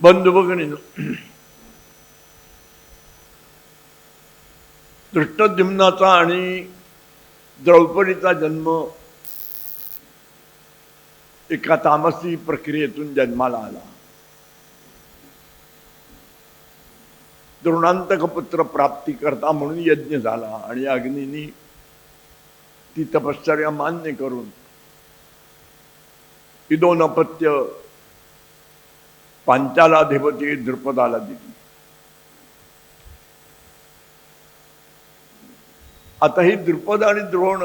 बंधू भगिनी दृष्टद्युम्नाचा आणि द्रौपदीचा जन्म एका तामसी प्रक्रियेतून जन्माला आला द्रोणांतक पुत्र प्राप्ती करता म्हणून यज्ञ झाला आणि अग्निनी ती तपश्चर्या मान्य करून ही दोन अपत्य पांचालाधिपती द्रुपदाला दिली. आता ही द्रुपद आणि द्रोण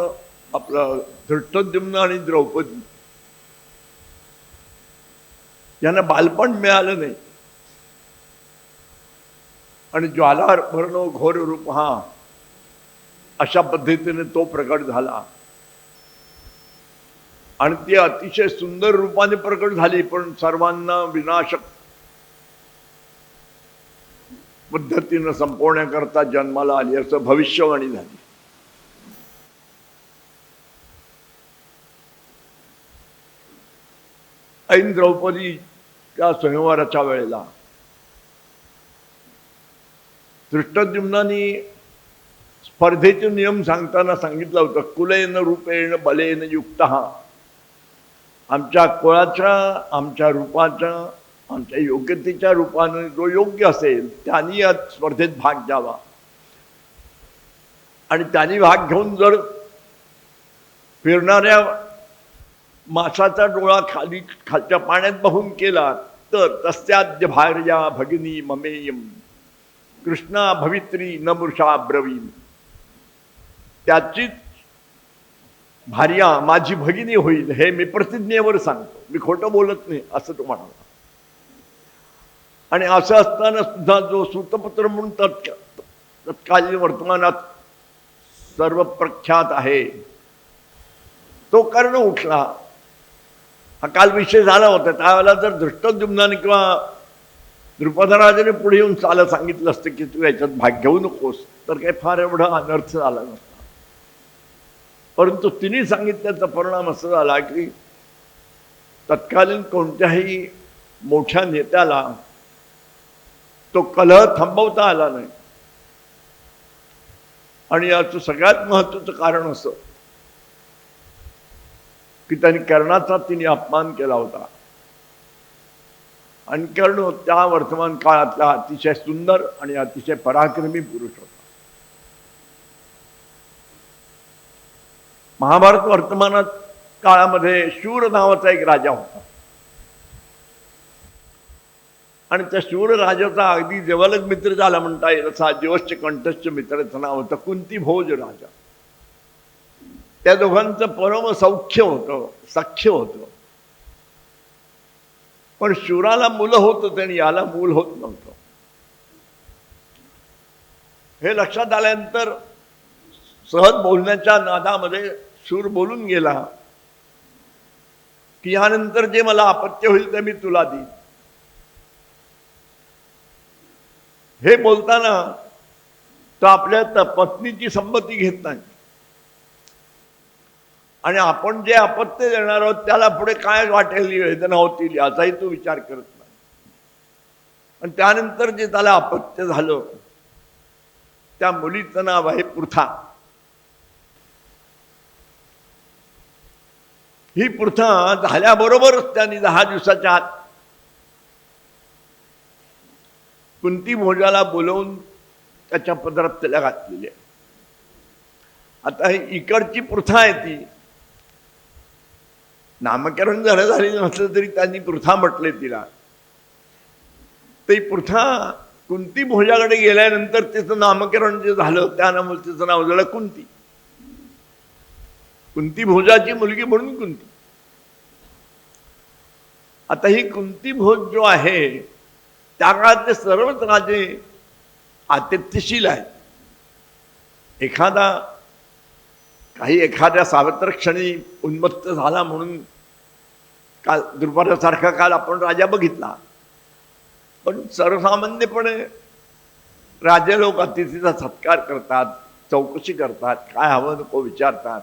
आपलं धृष्टद्युम्न आणि द्रौपदी यांना बालपण मिळालं नाही. आणि ज्वालाभरण घोर रूप हा अशा पद्धतीने तो प्रकट झाला. आणि ती अतिशय सुंदर रूपाने प्रकट झाली पण सर्वांना विनाशक पद्धतीनं संपवण्याकरता जन्माला आली असं भविष्यवाणी झाली. ऐन द्रौपदी त्या वेळेला दृष्टद्युम्नानी स्पर्धेचे नियम सांगताना सांगितलं होतं कुलेन रूपेण बलेन युक्त. हा आमच्या कुळाच्या आमच्या रूपाच्या आमच्या योग्यतेच्या रूपाने जो योग्य असेल त्यांनी या स्पर्धेत भाग घ्यावा. आणि त्यांनी भाग घेऊन जर फिरणाऱ्या मासाचा डोळा खाली खालच्या पाण्यात बहून केला तर तस्याद्य भार्या भगिनी ममेयम. कृष्णा भवित्री नमृषा ब्रवीन त्याचीच भार्या माझी भगिनी होईल हे मी प्रतिज्ञेवर सांगतो. मी खोटं बोलत नाही असं तो म्हणाला आणि असं असताना सुद्धा जो सूतपत्र म्हणून तत्का तत्कालीन वर्तमानात सर्व प्रख्यात आहे तो कर्ण उठला. हा काल विषय झाला होता त्यावेळेला जर दृष्टद्युम्नाने किंवा द्रुपदराजाने पुढे येऊन चालत सांगितलं असतं की तू याच्यात भाग घेऊ नकोस तर काही फार एवढा अनर्थ झाला नसतो परंतु तिने सांगितल्याचा परिणाम असा झाला की तत्कालीन कोणत्याही मोठ्या नेत्याला तो कलह थांबवता आला नाही. आणि याचं सगळ्यात महत्वाचं कारण असं की त्यांनी कर्णाचा तिने अपमान केला होता. आणि कर्ण त्या वर्तमान काळातला अतिशय सुंदर आणि अतिशय पराक्रमी पुरुष होता. महाभारत वर्तमानात काळामध्ये शूर नावाचा एक राजा होता. आणि त्या शूर राजाचा अगदी जवळच मित्र झाला म्हणता येईल असा जीवश्च कंठस्थ मित्राचं नाव होतं कुंती भोज राजा. त्या दोघांचं परम सौख्य होतं सख्य होतं. पण शूराला मुलं होत होते आणि याला मूल होत नव्हतं. हे लक्षात आल्यानंतर सहज बोलण्याच्या नादामध्ये शूर बोलून गेला. की यानंतर जे मला अपत्य होईल ते मी तुला देईन. हे बोलताना तो आपल्या त- पत्नीची संमती घेत नाही. आणि आपण जे अपत्य देणार आहोत त्याला पुढे काय वाटेल वेदना होतील याचाही तो विचार करत नाही. आणि त्यानंतर जे त्याला अपत्य झालं त्या मुलीचं नाव आहे पृथा. ही पृथा झाल्याबरोबरच त्यांनी दहा दिवसाच्या आत कुंती भोजाला बोलवून त्याच्या पदरात त्याला घातलेली आहे. आता ही इकडची प्रथा आहे ती. नामकरण जरा झालेलं नसलं तरी त्यांनी प्रथा म्हटले तिला. ती प्रथा कुंती भोजाकडे गेल्यानंतर तिचं नामकरण जे झालं त्या तिचं नाव झालं कुंती. कुंती भोजाची मुलगी म्हणून कुंती. आता ही कुंती भोज जो आहे त्या काळातले सर्वच राजे आतिथ्यशील आहेत. एखादा काही एखाद्या सावत्र क्षणी उन्मत्त झाला म्हणून काल दुर्भारासारखा काल आपण राजा बघितला. पण सर्वसामान्यपणे राजे लोक अतिथीचा सत्कार करतात चौकशी करतात काय हवं नको विचारतात.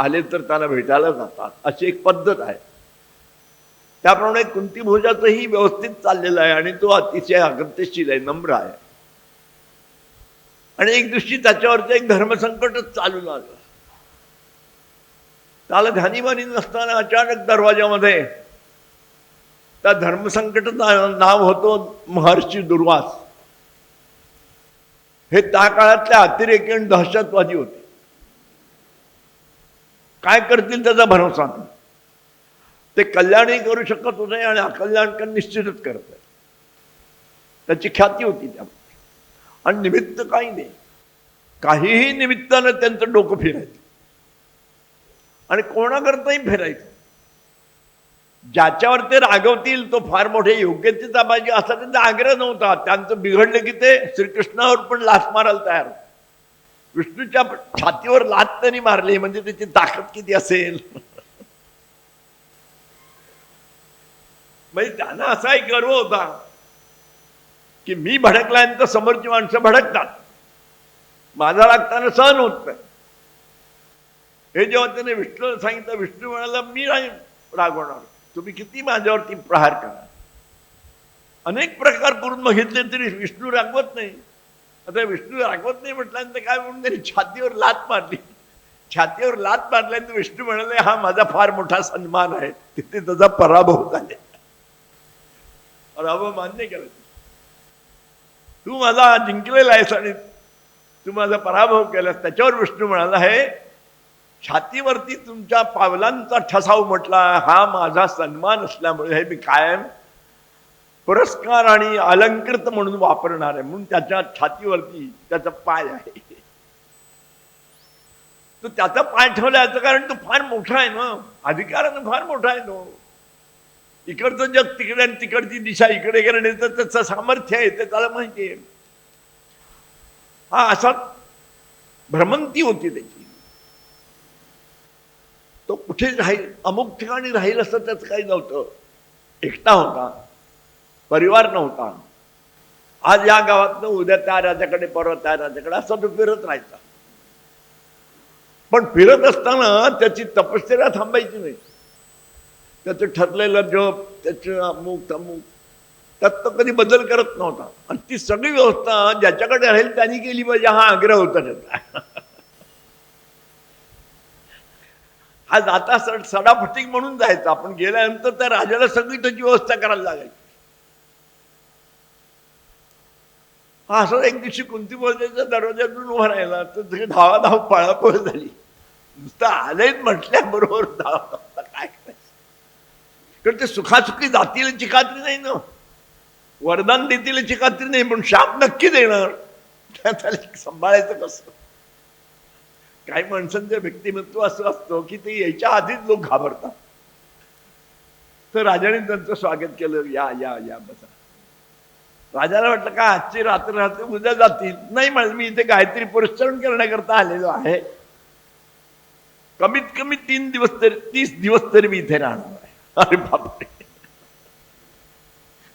आले तर त्याला भेटायला जातात. अशी एक पद्धत आहे. त्याप्रमाणे कुंती भोजाचंही व्यवस्थित चाललेलं आहे आणि तो अतिशय अगत्यशील आहे नम्र आहे. आणि एक दिवशी त्याच्यावरचं एक धर्मसंकटच चालू लागलं त्याला ध्यानीमानी नसताना अचानक दरवाजामध्ये त्या धर्मसंकटाचं नाव होतो महर्षी दुर्वास. हे त्या काळातले अतिरेकी आणि दहशतवादी होते. काय करतील त्याचा भरोसा नाही. ते कल्याणही करू शकत होते आणि अकल्याण पण निश्चितच करत आहे. त्याची ख्याती होती त्यामध्ये. आणि निमित्त काही नाही. काहीही निमित्तानं त्यांचं डोकं फिरायचं. आणि कोणाकरताही फिरायचं. ज्याच्यावर ते रागवतील तो फार मोठे योग्यतेचा पाहिजे असा त्यांचा आग्रह नव्हता. त्यांचं बिघडलं की ते श्रीकृष्णावर पण लाच मारायला तयार होते. विष्णूच्या छातीवर लात त्यांनी मारली म्हणजे त्याची ताकद किती असेल? म्हणजे त्यांना असा एक गर्व होता की मी भडकल्यानंतर समोरची माणसं भडकतात. माझा लागताना सहन होत नाही. हे जेव्हा त्याने विष्णूला सांगितलं विष्णू म्हणाला मी नाही रागवणार. तुम्ही किती माझ्यावरती प्रहार करा. अनेक प्रकार करून बघितले तरी विष्णू रागवत नाही. आता विष्णू रागवत नाही म्हटल्यानंतर काय म्हणून त्यांनी छातीवर लात मारली? छातीवर लात मारल्यानंतर विष्णू म्हणाले हा माझा फार मोठा सन्मान आहे. तिथे त्याचा पराभव झाले. पराभव मान्य केला तू माझा जिंकलेला आहेस आणि तू माझा पराभव केलास. त्याच्यावर विष्णू म्हणाला हे छातीवरती तुमच्या पावलांचा ठसाव म्हटला. हा माझा सन्मान असल्यामुळे हे मी कायम पुरस्कार आणि अलंकृत म्हणून वापरणार आहे. म्हणून त्याच्या छातीवरती त्याचा पाय आहे. तो त्याचा पाय ठेवला याचं कारण तो फार मोठा आहे ना. अधिकारानं फार मोठा आहे तो. इकडचं जग तिकडे आणि तिकडची दिशा इकडे करण्याचं त्याचं सामर्थ्य आहे ते त्याला माहिती आहे. हा असा भ्रमंती होती त्याची. तो कुठे राहील? अमुक ठिकाणी राहील असं त्याचं काही नव्हतं. एकटा होता. परिवार नव्हता. आज या गावातनं उद्या त्या राजाकडे परवा त्या राजाकडे असं तो फिरत राहायचा. पण फिरत असताना त्याची तपश्चर्या थांबायची नाही. त्याचं ठरलेलं जप त्याचं अमुक तमुक त्यात तो कधी बदल करत नव्हता. आणि ती सगळी व्यवस्था ज्याच्याकडे राहील त्यांनी केली पाहिजे हा आग्रह होता त्याचा. हा जाता सड सडाफटिक म्हणून जायचा. आपण गेल्यानंतर त्या राजाला सगळी त्याची व्यवस्था करायला लागायची. असं एक दिवशी कुंती बोलण्याच्या दरवाज्यातून उभा राहिला तर सगळी धावा धाव पळापळ झाली. नुसतं आलेच म्हटल्याबरोबर धावा धाव काय करायचं? कारण ते सुखासुखी जातील याची खात्री नाही ना. वरदान देतील याची खात्री नाही पण शाप नक्की देणार. त्याला सांभाळायचं कसं? काही माणसांचं व्यक्तिमत्व असं असतं की ते यायच्या आधीच लोक घाबरतात. तर राजाने त्यांचं स्वागत केलं या या या बसा. राजाला वाटलं का आजची रात्र रात्र उद्या जातील? नाही म्हणजे मी इथे गायत्री पुरस्करण करण्याकरता आलेलो आहे. कमीत कमी तीन दिवस तरी तीस दिवस तरी मी इथे राहणार आहे. अरे बापरे.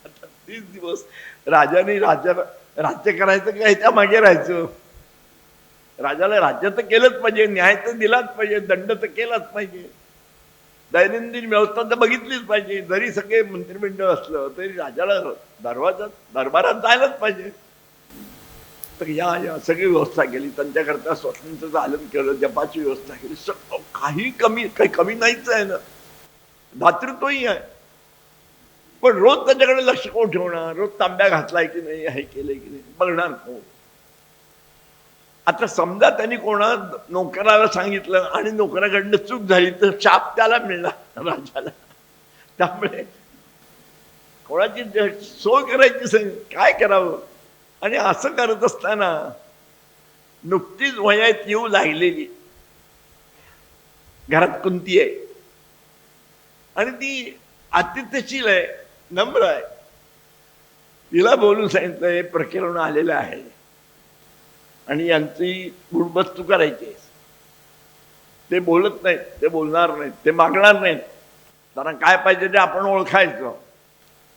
आता तीस दिवस राजाने राजा राज्य करायचं का? त्या मागे राहायचं. राजाला राज्य तर केलंच पाहिजे न्याय तर दिलाच पाहिजे दंड तर केलाच पाहिजे. दैनंदिन व्यवस्था तर बघितलीच पाहिजे. जरी सगळे मंत्रिमंडळ असलं तरी राजाला दरवाजात दरबारात जायलाच पाहिजे. तर या या सगळी व्यवस्था केली. त्यांच्याकरता स्वातंत्र्याचं आलन केलं जपाची व्यवस्था केली. सगळं काही कमी काही कमी नाहीच आहे ना. भातृत्वही आहे. पण रोज त्याच्याकडे लक्ष कोण ठेवणार? रोज तांब्या घातलाय की नाही? हे केलंय की नाही? बघणार कोण? आता समजा त्यांनी कोणा नोकराला सांगितलं आणि नोकराकडनं चूक झाली तर शाप त्याला मिळणार राजाला. त्यामुळे कोणाची सोय करायची सांग काय करावं? आणि असं करत असताना नुकतीच वयात येऊ लागलेली. घरात कुंती आहे. आणि ती आतिथ्यशील आहे नम्र आहे. तिला बोलून सांगितलं हे प्रकरण आलेलं आहे. आणि यांची गुणवस्तू करायची. आहे. ते बोलत नाहीत ते बोलणार नाहीत ते मागणार नाहीत. त्यांना काय पाहिजे ते आपण ओळखायचं.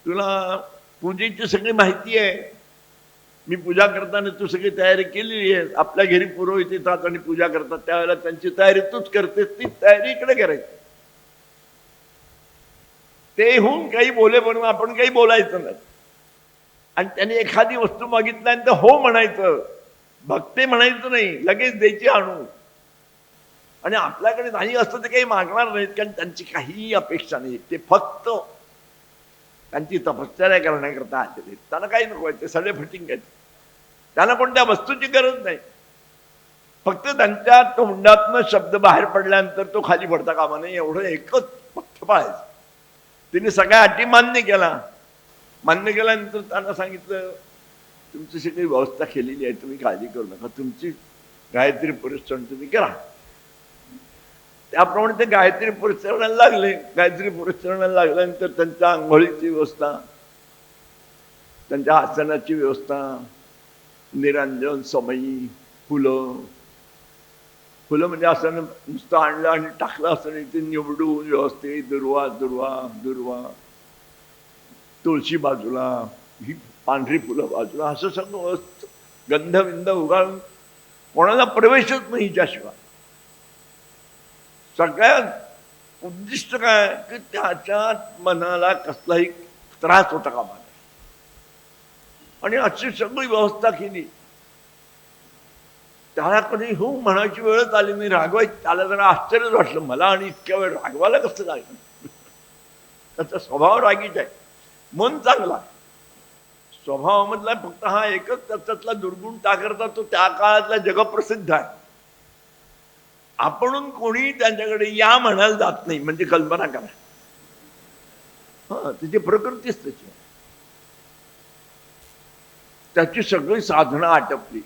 तुला पूजेची सगळी माहिती आहे. मी पूजा करताना तू सगळी तयारी केलेली आहे. आपल्या घरी पुरोहित येतात आणि पूजा करतात. त्यावेळेला त्यांची तयारी तूच करतेस ती तयारी इकडे करायची. ते होऊन काही बोले म्हणून आपण काही बोलायचं नाही. आणि त्यांनी एखादी वस्तू मागितल्यानंतर हो म्हणायचं. भक्ते म्हणायचं नाही लगेच द्यायची आणू. आणि आपल्याकडे नाही असतं ते काही मागणार नाहीत कारण त्यांची काहीही अपेक्षा नाही. ते फक्त त्यांची तपश्चर्या करण्याकरता आलेले त्यांना काही नको ते सगळे फटिंग घ्यायचे त्यांना कोणत्या वस्तूची गरज नाही. फक्त त्यांच्या तोंडातनं शब्द बाहेर पडल्यानंतर तो खाली पडता कामा नाही एवढं एकच पथ्य पाळायचं तिने सगळ्या अटी मान्य केला मान्य केल्यानंतर त्यांना सांगितलं तुमची सगळी व्यवस्था केलेली आहे तुम्ही काळजी करू नका तुमची गायत्री परिश्रम तुम्ही करा। त्याप्रमाणे ते गायत्री परिचरणाला लागले गायत्री परिचरणाला लागल्यानंतर त्यांच्या आंघोळीची व्यवस्था त्यांच्या आसनाची व्यवस्था निरंजन समयी फुलं। फुलं म्हणजे असं नुसतं आणलं आणि टाकलं असं नाही ते निवडून व्यवस्थित दुर्वा दुर्वा दुर्वा। तुळशी बाजूला ही पांढरी फुलं बाजूला असं सगळं व्यवस्थित गंधविंद उगाळून कोणाला प्रवेशच नाही हिच्याशिवाय सगळ्यात उद्दिष्ट काय? की त्याच्या मनाला कसलाही त्रास होता कामा नये. आणि अशी सगळी व्यवस्था केली. त्याला कधी हो म्हणायची वेळच आली नाही. रागवाय त्याला जरा आश्चर्यच वाटलं. मला आणि इतक्या वेळ रागवायला कसं लागलं त्याचा स्वभाव रागीच आहे. मन चांगला आहे. स्वभावामधला फक्त हा एकच त्याच्यातला दुर्गुण टाकरता तो त्या काळातला जगप्रसिद्ध आहे. आपण कोणी त्यांच्याकडे या म्हणायला जात नाही म्हणजे कल्पना करा. हा त्याची प्रकृतीच त्याची त्याची सगळी साधनं आटपली.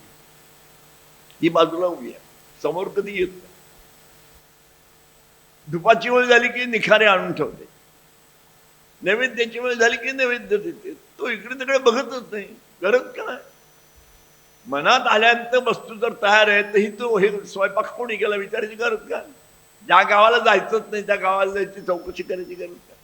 ही बाजूला उभी आहे. समोर कधी येत नाही. धुपाची वेळ झाली की निखारे आणून ठेवते. नैवेद्याची वेळ झाली की नैवेद्य देते. तो इकडे तिकडे बघतच नाही. गरज काय मनात आल्यानंतर वस्तू जर तयार आहे तर ही तो हे स्वयंपाक कोणी केला विचारायची गरज काय ज्या गावाला जायचंच नाही त्या गावाला जायची चौकशी करायची गरज काय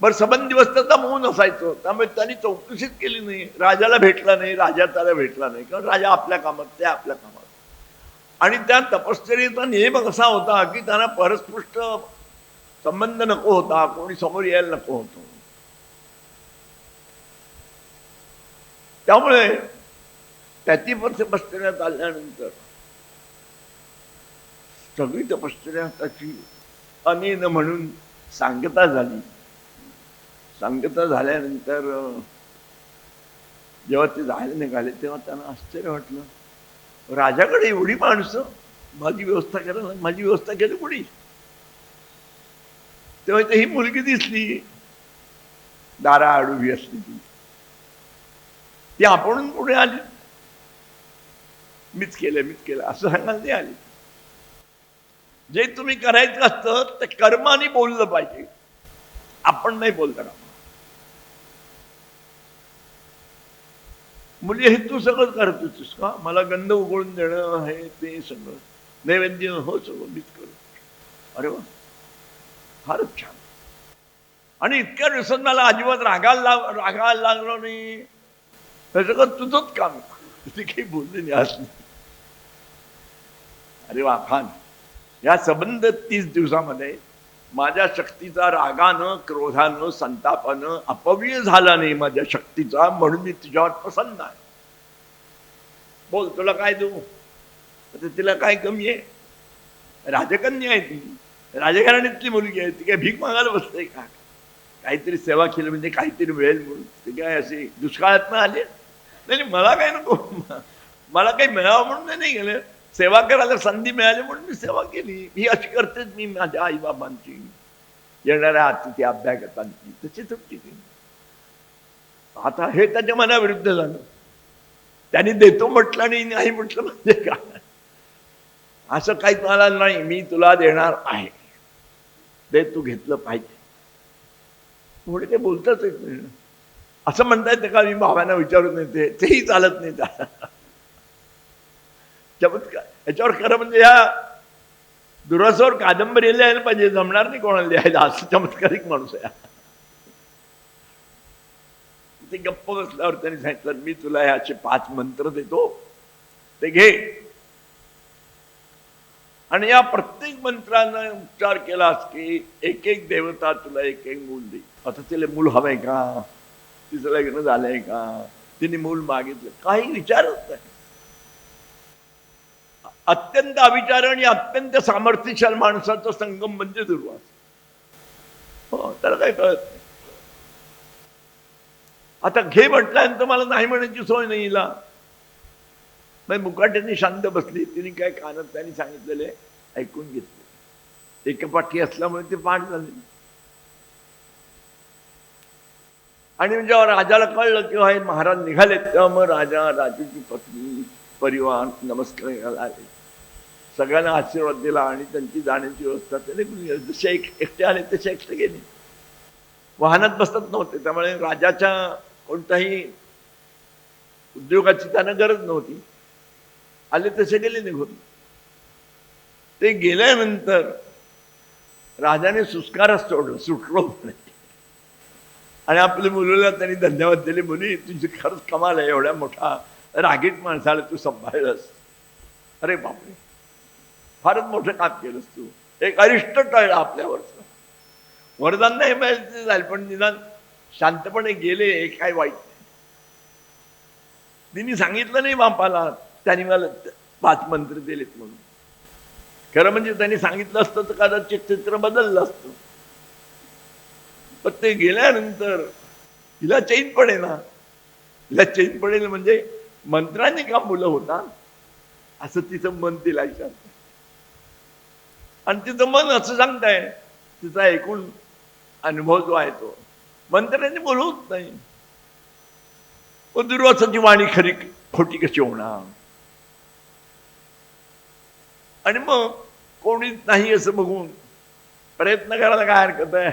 बरं सबंध दिवस त्याचा मौन असायचं. त्यामुळे त्यांनी चौकशीच केली नाही. राजाला भेटला नाही राजा त्याला भेटला नाही. कारण राजा आपल्या कामात ते आपल्या कामात. आणि त्या तपश्चर्याचा नियम असा होता की त्यांना परस्पृष्ट संबंध नको होता कोणी समोर यायला नको होतो त्यामुळे त्याची पण तपश्चर्यात आल्यानंतर सगळी तपश्चर्या त्याची अनेन म्हणून सांगता झाली सांगता झाल्यानंतर जेव्हा ते जायला निघाले तेव्हा त्यांना आश्चर्य वाटलं राजाकडे एवढी माणसं माझी व्यवस्था करायला माझी व्यवस्था केली कोणी तेव्हा इथे ही मुलगी दिसली. दारा आडवी असली ती ती आपण पुढे आली. मीच केलं मीच केलं. असं सांगायला नाही आली. जे तुम्ही करायचं असतं ते कर्माने बोललं पाहिजे. आपण नाही बोलता का मुली हे तू सगळं करत होतीस का? मला गंध उघडून देणं हे ते सगळं. नैवेद्य हो सगळं मीच करू अरे वा. फारच छान. आणि इतक्या दिवसात मला अजिबात रागायला लाग रागायला लागलो नाही. त्याच्याकडं तुझंच काम ती काही बोलले नाही अरे वा फान या संबंध तीस दिवसामध्ये माझ्या शक्तीचा रागानं क्रोधानं संतापानं अपव्यय झाला नाही माझ्या शक्तीचा म्हणून मी तुझ्यावर प्रसन्न आहे. बोल तुला काय देऊ? तिला काय कमी आहे? राजकन्या आहे ती. राजकारणातली मुलगी आहे ती काय भीक मागायला बसते का? काहीतरी सेवा केली म्हणजे काहीतरी मिळेल म्हणून. ते काय असे दुष्काळात आले? नाही मला काय नको. मला काही मिळावं म्हणून नाही गेले. सेवा करायला संधी मिळाली म्हणून मी सेवा केली. ही अशी करतेच मी माझ्या आईबाबांची. येणाऱ्या अतिथी अभ्यागतांची. तशी तुमची आता हे त्याच्या मनाविरुद्ध झालं. त्यांनी देतो म्हटलं आणि नाही म्हटलं म्हणजे काय? असं काही मला नाही. मी तुला देणार आहे. ते तू घेतलं पाहिजे. पुढे ते बोलताच येत नाही असं म्हणता येतं का मी भावांना विचारत नाही ते तेही चालत नाही चमत्कार. याच्यावर खरं म्हणजे या दुरासावर कादंबरी लिहायला पाहिजे जमणार नाही कोणाला लिहायला. असं चमत्कारिक माणूस आहे ते गप्प बसल्यावर त्यांनी सांगितलं मी तुला ह्याचे पाच मंत्र देतो. ते घे. आणि या प्रत्येक मंत्रानं उच्चार केलास की एक एक देवता तुला एक एक मूल दे आता तिला मूल हवंय का? तिचं लग्न झालंय का? तिने मूल मागितलं. काही विचारच नाही. अत्यंत अविचार आणि अत्यंत सामर्थ्यशाल माणसाचा संगम म्हणजे दुर्वास. हो त्याला काही कळत नाही. आता घे म्हटल्यानंतर मला नाही म्हणायची सोय नाही हिला. मग मुकाट्याने शांत बसली. तिने काय कानात त्यांनी सांगितलेले ऐकून घेतले. एकपाठी असल्यामुळे ते पाठ झाले. आणि म्हणजे जेव्हा राजाला कळलं तेव्हा हे महाराज निघाले तेव्हा मग राजा राजूची पत्नी परिवार नमस्कार करायला आले. सगळ्यांना आशीर्वाद दिला आणि त्यांची जाण्याची व्यवस्था त्याने जसे एक एकटे आले तसे एकटे गेले. वाहनात बसत नव्हते. त्यामुळे राजाच्या कोणताही उद्योगाची त्यांना गरज नव्हती. आले तसे गेले निघून. ते गेल्यानंतर राजाने सुस्कारच सोडलं सुटलो म्हणे. आणि आपल्या मुलीला त्यांनी धन्यवाद दिले मुली तुझी खरंच कमाल आहे एवढ्या मोठा रागीट माणसाला तू सांभाळलंस. अरे बापरे. फारच मोठं काम केलंस तू. एक अरिष्ट टळलं आपल्यावरचं. वरदान नाही मिळालं झालं पण निदान शांतपणे गेले काय वाईट तिने सांगितलं नाही बापाला त्यांनी मला पाच मंत्र दिलेत म्हणून. खरं म्हणजे त्यांनी सांगितलं असतं तर कदाचित चित्र बदललं असतं. पण ते गेल्यानंतर हिला चैन पडे ना. हिला चैन पडेल म्हणजे मंत्राने का मुलं होता असं तिचं मन तिला विचारत आणि तिचं मन असं सांगताय तिचा एकूण अनुभव जो आहे तो मंत्र्यांनी बोलवत नाही. पण दुर्वासाची वाणी खरी खोटी कशी होणार? आणि मग कोणीच नाही असं बघून प्रयत्न करायला काय हरकत आहे?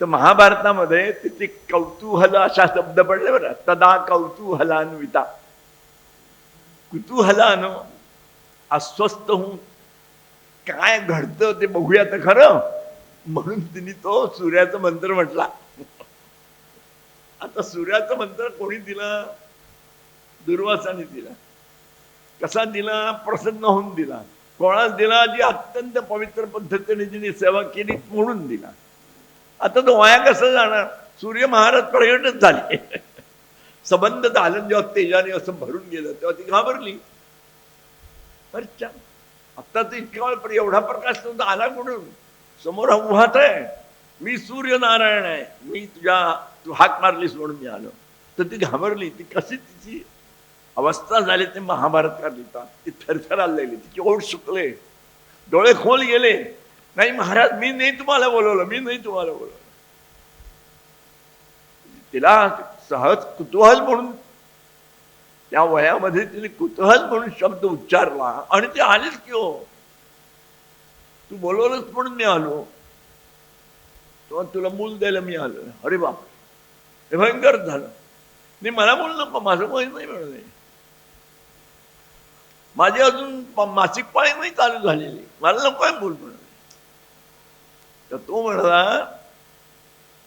तर महाभारतामध्ये तिथे कौतूहल अशा शब्द पडले बरं. तदा कौतूहलान्विता कुतूहलानं अस्वस्थ होऊन काय घडतं ते बघूया तर खरं. म्हणून तिने तो सूर्याचा मंत्र म्हटला. आता सूर्याचं मंत्र कोणी दिलं? दुर्वासाने दिला. कसा दिला प्रसन्न होऊन दिला. कोणास दिला जी अत्यंत पवित्र पद्धतीने जिने सेवा केली म्हणून दिला. आता तो वाया कसं जाणार? सूर्य महाराज प्रगटच झाले. संबंध झालं जेव्हा तेजाने असं भरून गेलं तेव्हा ती घाबरली. अच्छा आता तर इतका वेळ एवढा प्रकाश तुमचा आला कुठून? समोर उभात आहे. मी सूर्यनारायण आहे. मी तुझ्या तू हाक मारलीस म्हणून मी आलो. तर ती घाबरली. ती कशी तिची अवस्था झाली ते महाभारतकार लिहितात ती थरथर लागली. तिची ओढ सुकले. डोळे खोल गेले. नाही महाराज मी नाही तुम्हाला बोलवलं. मी नाही तुम्हाला बोलवलं. तिला सहज कुतूहल म्हणून त्या वयामध्ये तिने कुतूहल म्हणून शब्द उच्चारला. आणि ते आलेच की हो. तू बोलवलंच म्हणून मी आलो. तेव्हा तुला मूल द्यायला मी आलो. अरे बाप हे भयंकर झालं. नाही मला बोल नको. माझं वय नाही मिळालं माझी अजून मासिक पाळी नाही चालू झालेली. मला नको आहे मूल तर तो म्हणाला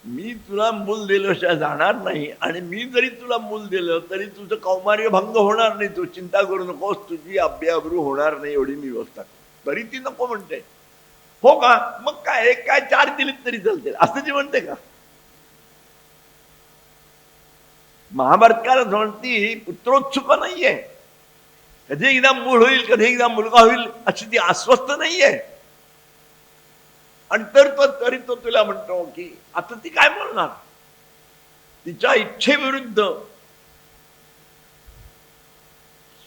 मी तुला मूल दिल्याशिवाय जाणार नाही आणि मी जरी तुला मूल दिलं तरी तुझं कौमार्य भंग होणार नाही. तू चिंता करू नकोस. तुझी अभ्याभ्रू होणार नाही एवढी मी व्यवस्था तरी ती नको म्हणते. हो का? मग काय? एक काय चार दिलीत तरी चालते असं ती म्हणते का? महाभारतकार म्हणती पुत्रोत्सुक नाहीये. कधी एकदा मूळ होईल कधी एकदा मुलगा होईल अशी ती अस्वस्थ नाहीये. आणि तर तो तरी तो तुला म्हणतो की आता ती काय बोलणार? तिच्या इच्छेविरुद्ध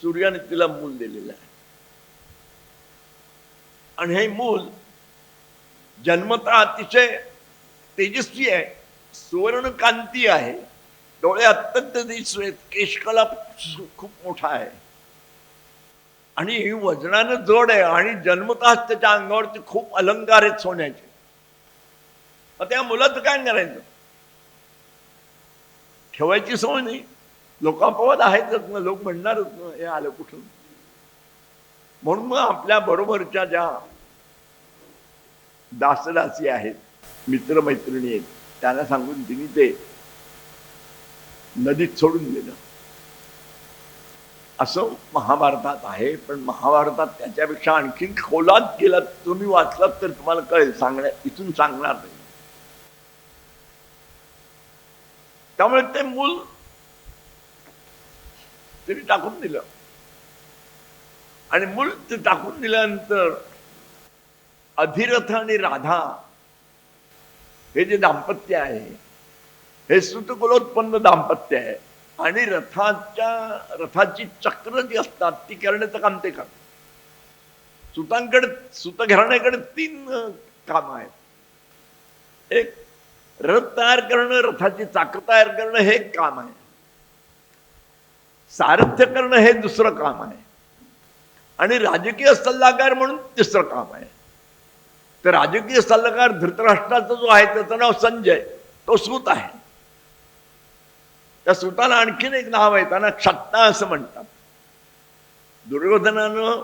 सूर्याने तिला मूल दिलेलं आहे. आणि हे मूल जन्मता अतिशय तेजस्वी आहे सुवर्ण कांती आहे. डोळे अत्यंत दिसवेत केशकला खूप मोठा आहे. आणि वजनानं जोड आहे आणि जन्मताच त्याच्या अंगावरती खूप अलंकार आहेत सोन्याचे. मग त्या मुलाचं काय करायचं? ठेवायची सोय नाही. लोकांपवत आहेतच ना. लोक म्हणणारच ना हे आलं कुठून? म्हणून मग आपल्या बरोबरच्या ज्या दासदासी आहेत मित्रमैत्रिणी आहेत त्यांना सांगून तिने ते नदीत सोडून दिलं. असं महाभारतात आहे पण महाभारतात त्याच्यापेक्षा आणखीन खोलात गेलात तुम्ही वाचलात तर तुम्हाला कळेल सांगण्या इथून सांगणार नाही. त्यामुळे ते मूल तरी टाकून दिलं. आणि मूल ते टाकून दिल्यानंतर अधिरथ आणि राधा हे जे दाम्पत्य आहे हे सुतकुलोत्पन्न दाम्पत्य आहे. आणि रथाच्या रथाची चक्र जी असतात ती करण्याचं काम ते करतात. सुतांकडे सुत घराण्याकडे तीन काम आहेत. एक रथ तयार करणं रथाची चाक तयार करणं हे एक काम आहे. सारथ्य करणं हे दुसरं काम आहे. आणि राजकीय सल्लागार म्हणून तिसरं काम आहे. तर राजकीय सल्लागार धृतराष्ट्राचा जो आहे त्याचं नाव संजय तो सूत आहे. त्या सुताला आणखीन एक नाव आहे त्यांना छत्ता असं म्हणतात. दुर्योधनानं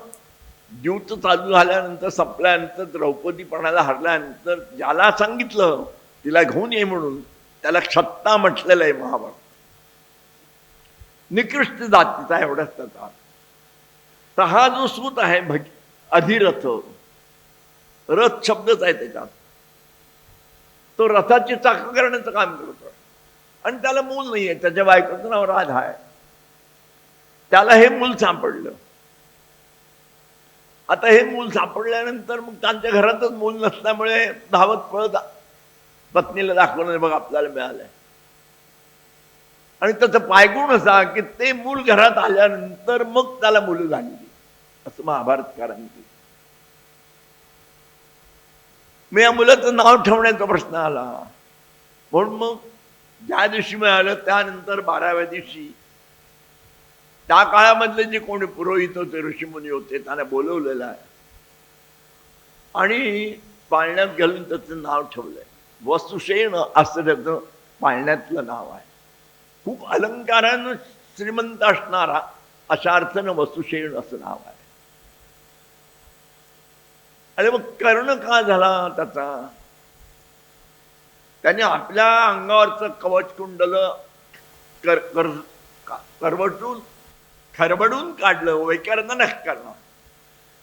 युद्ध चालू झाल्यानंतर संपल्यानंतर द्रौपदीपणाला हरल्यानंतर ज्याला सांगितलं तिला घेऊन ये म्हणून त्याला क्षत्ता म्हटलेलं आहे महाभारत. निकृष्ट जातीचा एवढाच त्याचा तर हा जो सूत आहे भग अधिरथ रथ शब्दच आहे त्याच्यात. तो रथाची चाक करण्याचं काम करतो. आणि त्याला मूल नाही आहे त्याच्या बायकोचं नाव राधा आहे. त्याला हे मूल सापडलं. आता हे मूल सापडल्यानंतर मग त्यांच्या घरातच मूल नसल्यामुळे धावत पळत पत्नीला दाखवणं बघ आपल्याला मिळालंय. आणि त्याचं पायगुण असा की ते मूल घरात आल्यानंतर मग त्याला मुलं झाली. असं महाभारतकारांनी. मी या मुलाचं नाव ठेवण्याचा प्रश्न आला. म्हणून मग ज्या दिवशी मिळालं त्यानंतर बाराव्या दिवशी. त्या काळामधले जे कोणी पुरोहित होते ऋषीमुनी होते त्यांना बोलवलेलं आहे. आणि पाळण्यात घालून त्याचं नाव ठेवलंय. वस्तुशेण असं त्याचं पाळण्यातलं नाव आहे. खूप अलंकारानं श्रीमंत असणारा अशा अर्थानं वस्तुशेण असं नाव आहे. अरे मग कर्ण का झाला त्याचा? त्याने आपल्या अंगावरचं कवच कुंडल कर कर करवटून खरबडून काढलं वैकारांना नख करणं.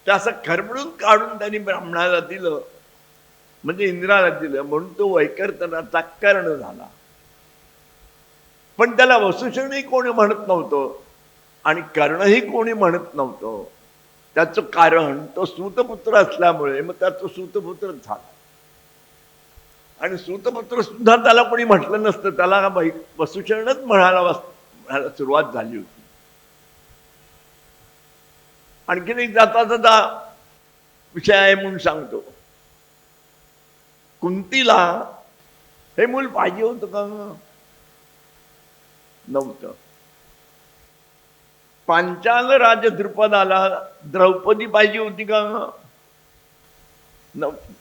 ते असं खरबडून काढून त्यांनी ब्राह्मणाला दिलं म्हणजे इंद्राला दिलं म्हणून तो वैकर्तनाचा कर्ण झाला. पण त्याला वसुषणही कोणी म्हणत नव्हतं आणि कर्णही कोणी म्हणत नव्हतं. त्याचं कारण तो सूतपुत्र असल्यामुळे मग त्याचं सूतपुत्र झाला. आणि सूतपत्र सुद्धा त्याला कोणी म्हटलं नसतं. त्याला वसुचरणच म्हणायला म्हणायला सुरुवात झाली होती. आणखीन एक जाता जाता विषय आहे म्हणून सांगतो. कुंतीला हे मूल पाहिजे होतं का? नव्हतं. पांचाल राज द्रुपदाला द्रौपदी पाहिजे होती का? नव्हती.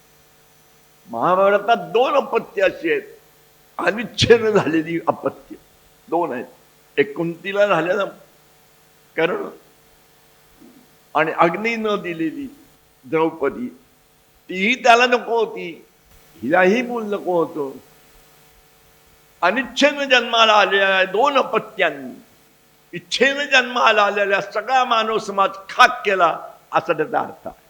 महाभारतात दोन अपत्य अशी आहेत. अनिच्छेद झालेली अपत्य. दोन आहेत. एक कुंतीला झालेलं कर्ण आणि अग्नी न दिलेली द्रौपदी. तीही त्याला नको होती. हिलाही मूल नको होतं. अनिच्छेनं जन्माला आलेल्या दोन अपत्यांनी इच्छेनं जन्माला आलेल्या सगळा मानव समाज खाक केला असा त्याचा अर्थ आहे.